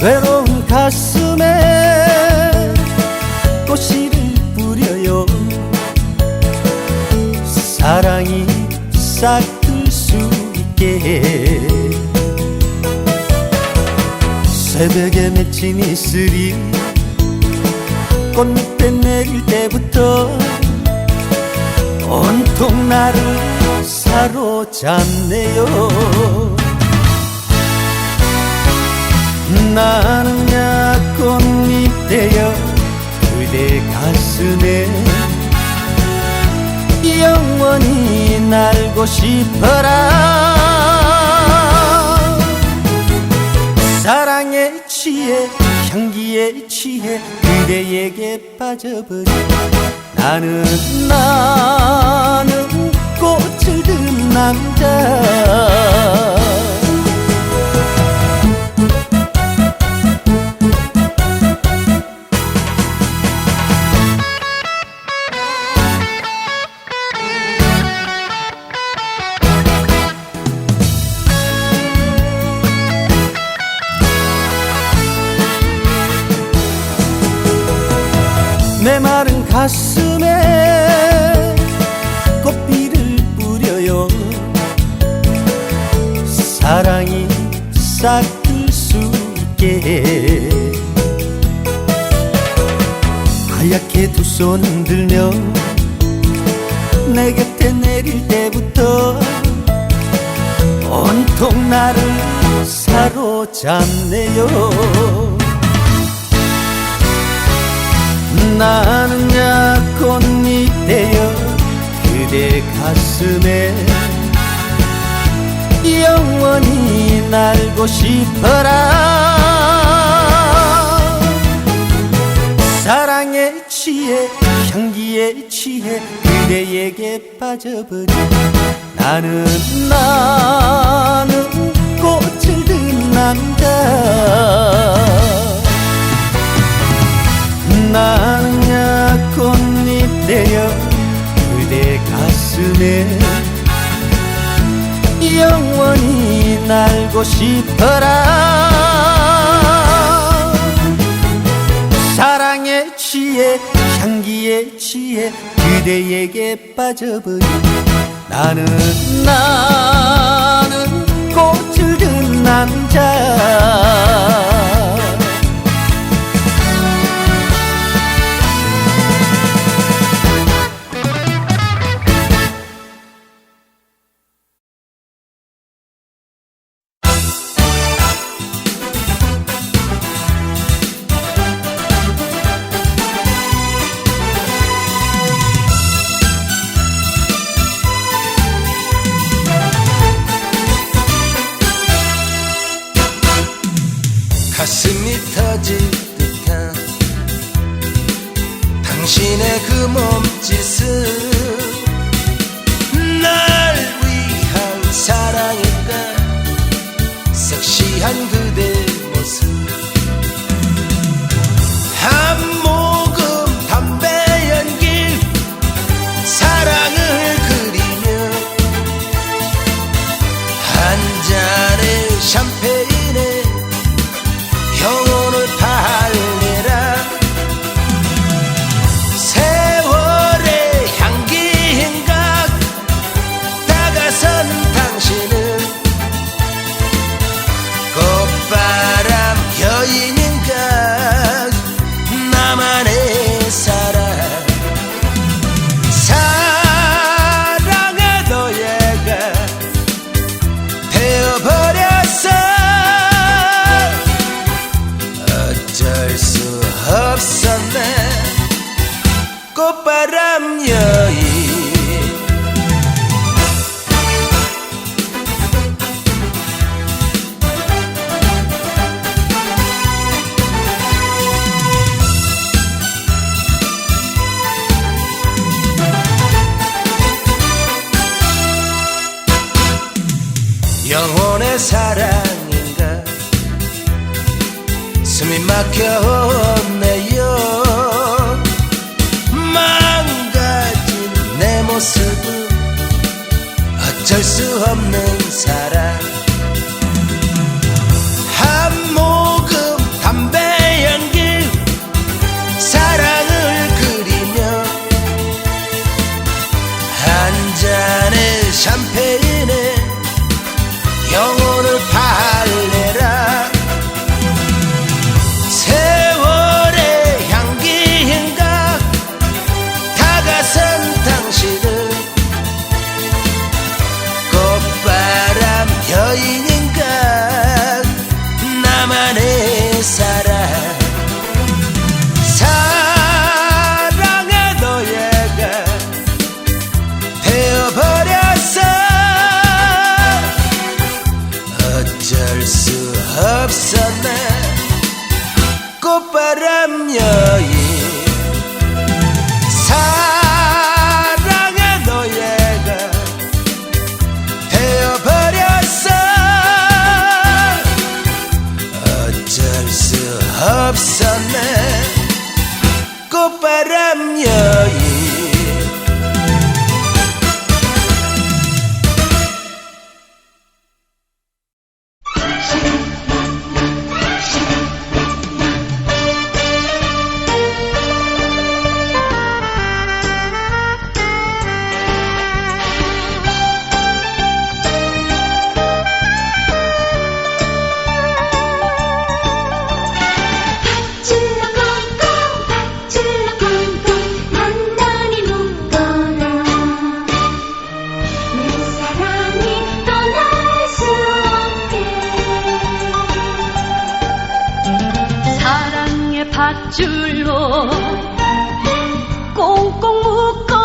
외로운 가슴에 꽃씨를 뿌려요. 사랑이 싹들 수 있게 새벽에 맺힌 이슬이 꽃밑에 내릴 때부터 온통 나를 사로잡네요 나는 약꽃잎 되어 그대 가슴에 영원히 날고 싶어라. 사랑에 취해 향기에 취해 그대에게 빠져버려. 나는 나는 꽃을 든 남자 내 마른 가슴에 꽃비를 뿌려요. 사랑이 싹들 수 있게 하얗게 두 손 들며 내 곁에 내릴 때부터 온통 나를 사로잡네요 나는 되어 그대 가슴에. 영원히 날고 싶어라. 사랑에 취해 향기에 취해 그대에게 빠져버려 나는 나는 꽃을 든 남자 나는 가슴에 영원히 날고 싶어라. 사랑에 취해 향기에 취해 그대에게 빠져버려 나는 나는 꽃을 든 남자 Çine kımamcısı. 영혼의 사랑인가? 숨이 막혀네요. 망가진 내 모습은 어쩔 수 없는 사랑. 한 모금 담배 연기 사랑을 그리며 한 잔의 샴페인에 밧줄로 꽁꽁